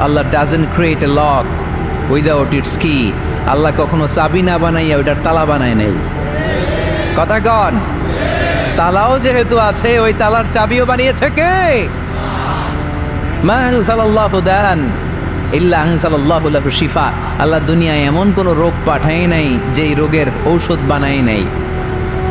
Allah doesn't create a lock without its কি আল্লাহ কখনো চাবি না বানাইয়া ওইটার তালা বানায় নেই। কথা কন। তালাও যেহেতু আছে, ওই তালার চাবিও বানিয়েছে কে? মা আনসালাল্লাহু দান, ইল্লা আনসালাল্লাহু লাহু শিফা। আল্লাহ দুনিয়ায় এমন কোনো রোগ পাঠায় নাই, যেই রোগের ঔষধ বানায় নাই।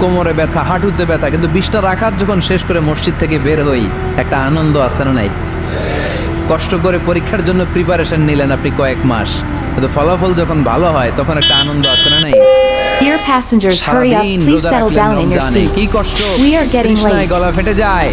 কোমরে ব্যথা হাঁটুতে ব্যথা কিন্তু বিষটা রাখার যখন শেষ করে মসজিদ থেকে বের হই একটা আনন্দ আছে না নাই কষ্ট করে পরীক্ষার জন্য প্রিপারেশন নিলেন আপনি কয়েক মাস কিন্তু ফলাফল যখন ভালো হয় তখন একটা আনন্দ আছে না নাই Dear passengers, hurry up. Please settle down in your কি seats. কষ্ট We are getting late. গলা ফেটে যায়